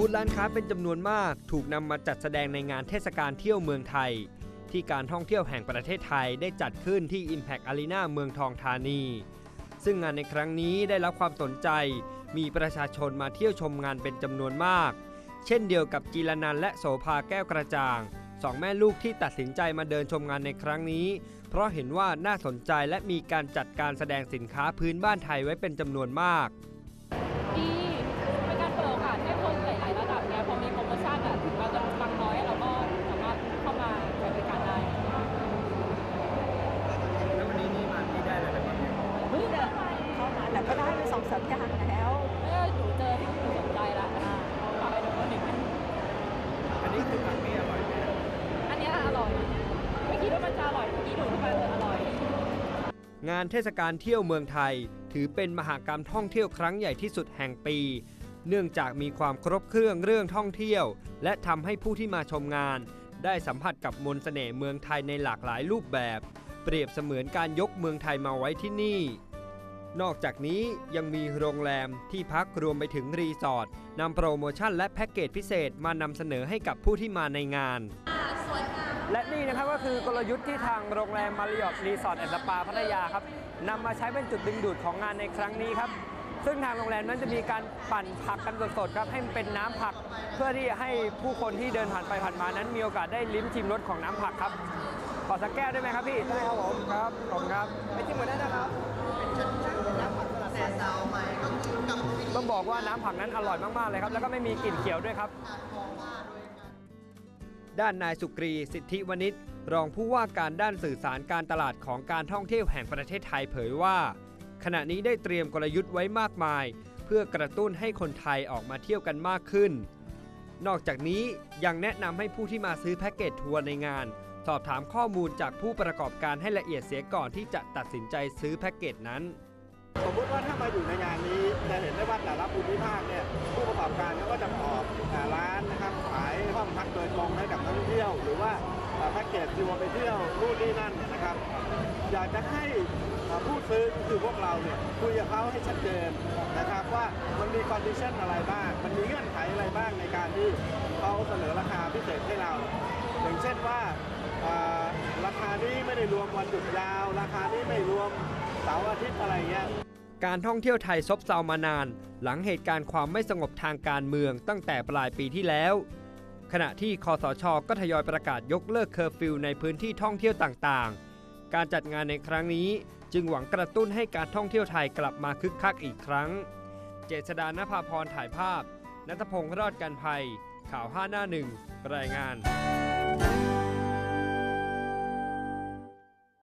ูธร้านค้าเป็นจำนวนมาก ถูกนำมาจัดแสดงในงานเทศกาลเที่ยวเมืองไทย ที่การท่องเที่ยวแห่งประเทศไทยได้จัดขึ้นที่ Impact Arena เมืองทองธานี ซึ่งงานในครั้งนี้ได้รับความสนใจ มีประชาชนมาเที่ยวชมงานเป็นจำนวนมาก เช่นเดียวกับจีรนันและโสภาแก้วกระจ่างสองแม่ลูกที่ตัดสินใจมาเดินชมงานในครั้งนี้ เพราะเห็นว่าน่าสนใจและมีการจัดการแสดงสินค้าพื้นบ้านไทยไว้เป็นจำนวนมาก ดีเป็นการเปิดโอกาสให้คนหลาย ๆ ระดับเนี่ยพอมีโปรโมชั่นอะถึงเราจะบางน้อยเราก็สามารถเข้ามาใช้บริการได้ แล้ววันนี้นี่มาที่ได้อะไรบ้าง เฮ้ยเดินไป เข้ามาแต่ก็ได้ไปสองสามอย่างแล้ว เออหนูเจอที่หนูสนใจละอ่าขอไปดูคนหนึ่ง อันนี้คือผักนี่อร่อยไหม อันเนี้ยอร่อยไม่คิดว่ามันจะอร่อยเมื่อกี้ดูที่มันอร่อย งานเทศกาลเที่ยวเมืองไทย ถือเป็นมหากรรมท่องเที่ยวครั้งใหญ่ที่สุดแห่งปี เนื่องจากมีความครบเครื่องเรื่องท่องเที่ยว และทำให้ผู้ที่มาชมงาน ได้สัมผัสกับมนต์เสน่ห์เมืองไทยในหลากหลายรูปแบบ เปรียบเสมือนการยกเมืองไทยมาไว้ที่นี่ นอกจากนี้ยังมีโรงแรมที่พักรวมไปถึงรีสอร์ทนำโปรโมชั่นและแพ็กเกจพิเศษมานำเสนอให้กับผู้ที่มาในงาน และนี่นะครับก็คือกลยุทธ์ที่ทางโรงแรมมาริออทรีสอร์ทแอนด์สปาพัทยาครับนำมาใช้เป็นจุดดึงดูดของงานในครั้งนี้ครับ ซึ่งทางโรงแรมนั้นจะมีการปั่นผักกันสดๆครับให้มันเป็นน้ำผัก เพื่อที่ให้ผู้คนที่เดินผ่านไปผ่านมานั้น มีโอกาสได้ลิ้มชิมรสของน้ำผักครับขอสักแก้วได้ไหมครับพี่ได้ครับผมครับขอบคุณครับไปชิมหมดได้นะครับต้องบอกว่าน้ำผักนั้นอร่อยมากๆเลยครับ แล้วก็ไม่มีกลิ่นเขียวด้วยครับ ด้านนายสุกรีสิทธิวณิชรองผู้ว่าการด้านสื่อสารการตลาดของการท่องเที่ยวแห่งประเทศไทยเผยว่า ขณะนี้ได้เตรียมกลยุทธ์ไว้มากมาย เพื่อกระตุ้นให้คนไทยออกมาเที่ยวกันมากขึ้น นอกจากนี้ยังแนะนำให้ผู้ที่มาซื้อแพ็กเกจทัวร์ในงาน สอบถามข้อมูลจากผู้ประกอบการให้ละเอียดเสียก่อนที่จะตัดสินใจซื้อแพ็กเกจนั้น สมมติว่าถ้ามาอยู่ในงานนี้จะเห็นได้ว่าแต่ละภูมิภาคเนี่ย ไปเที่ยวนู่นนี่นั่นนะครับ อยากจะให้ผู้ซื้อคือพวกเราเนี่ยคุยกับเขาให้ชัดเจนนะครับว่ามันมีคอนดิชันอะไรบ้าง มันมีเงื่อนไขอะไรบ้างในการที่เขาเสนอราคาพิเศษให้เรา อย่างเช่นว่าอ่าราคานี้ไม่ได้รวมวันหยุดยาว ราคานี้ไม่รวมเสาร์อาทิตย์อะไรเงี้ยการท่องเที่ยวไทยซบเซามานาน หลังเหตุการณ์ความไม่สงบทางการเมืองตั้งแต่ปลายปีที่แล้ว ขณะที่คอสช ก็ทยอยประกาศยกเลิกเคอร์ฟิวในพื้นที่ท่องเที่ยวต่างๆ การจัดงานในครั้งนี้จึงหวังกระตุ้นให้การท่องเที่ยวไทยกลับมาคึกคักอีกครั้ง เจษดานภาพรถ่ายภาพ นัทพงศ์รอดกันภัย ข่าวห้าหน้าหนึ่งรายงาน